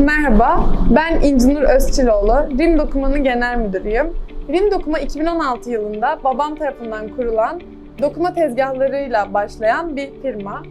Merhaba, ben İncinur Özçiloğlu, Rim Dokuman'ın genel müdürüyüm. Rim Dokuma 2016 yılında babam tarafından kurulan dokuma tezgahlarıyla başlayan bir firma.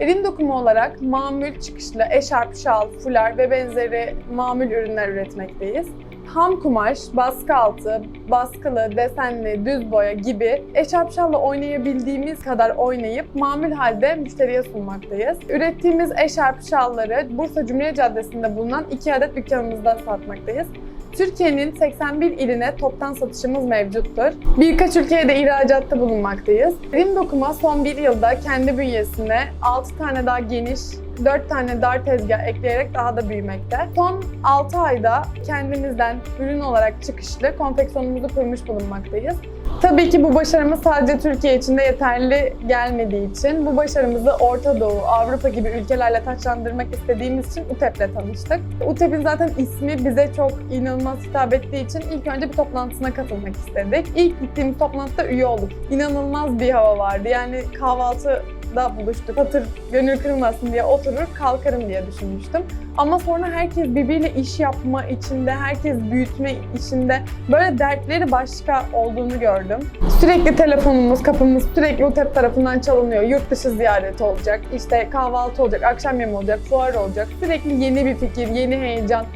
Rim Dokuma olarak mamül çıkışlı eşarp, şal, fular ve benzeri mamül ürünler üretmekteyiz. Ham kumaş, baskı altı, baskılı, desenli, düz boya gibi eşarp şalla oynayabildiğimiz kadar oynayıp mamül halde müşteriye sunmaktayız. Ürettiğimiz eşarp şalları Bursa Cumhuriyet Caddesi'nde bulunan iki adet dükkanımızda satmaktayız. Türkiye'nin 81 iline toptan satışımız mevcuttur. Birkaç ülkeye de ihracatta bulunmaktayız. Rim Dokuma son bir yılda kendi bünyesine 6 tane daha geniş 4 tane dar tezgah ekleyerek daha da büyümekte. Son 6 ayda kendimizden ürün olarak çıkışlı konfeksiyonumuzu kurmuş bulunmaktayız. Tabii ki bu başarımız sadece Türkiye için de yeterli gelmediği için bu başarımızı Orta Doğu, Avrupa gibi ülkelerle taçlandırmak istediğimiz için UTEP'le tanıştık. UTEP'in zaten ismi bize çok inanılmaz hitap ettiği için ilk önce bir toplantısına katılmak istedik. İlk gittiğimiz toplantıda üye olduk. İnanılmaz bir hava vardı. Yani kahvaltı da buluştuk. Hatır gönül kırılmasın diye oturur kalkarım diye düşünmüştüm. Ama sonra herkes birbiriyle iş yapma içinde, herkes büyütme işinde böyle dertleri başka olduğunu gördüm. Sürekli telefonumuz, kapımız sürekli UTEP tarafından çalınıyor. Yurt dışı ziyareti olacak, işte kahvaltı olacak, akşam yemeği olacak, fuar olacak. Sürekli yeni bir fikir, yeni heyecan.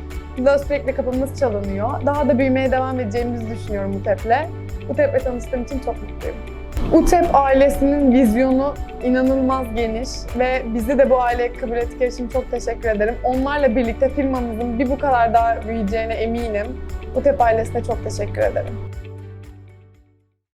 Da sürekli kapımız çalınıyor. Daha da büyümeye devam edeceğimizi düşünüyorum UTEP'le. UTEP'le tanıştığım için çok mutluyum. UTEP ailesinin vizyonu inanılmaz geniş ve bizi de bu aileye kabul ettikleri için çok teşekkür ederim. Onlarla birlikte firmamızın bir bu kadar daha büyüyeceğine eminim. UTEP ailesine çok teşekkür ederim.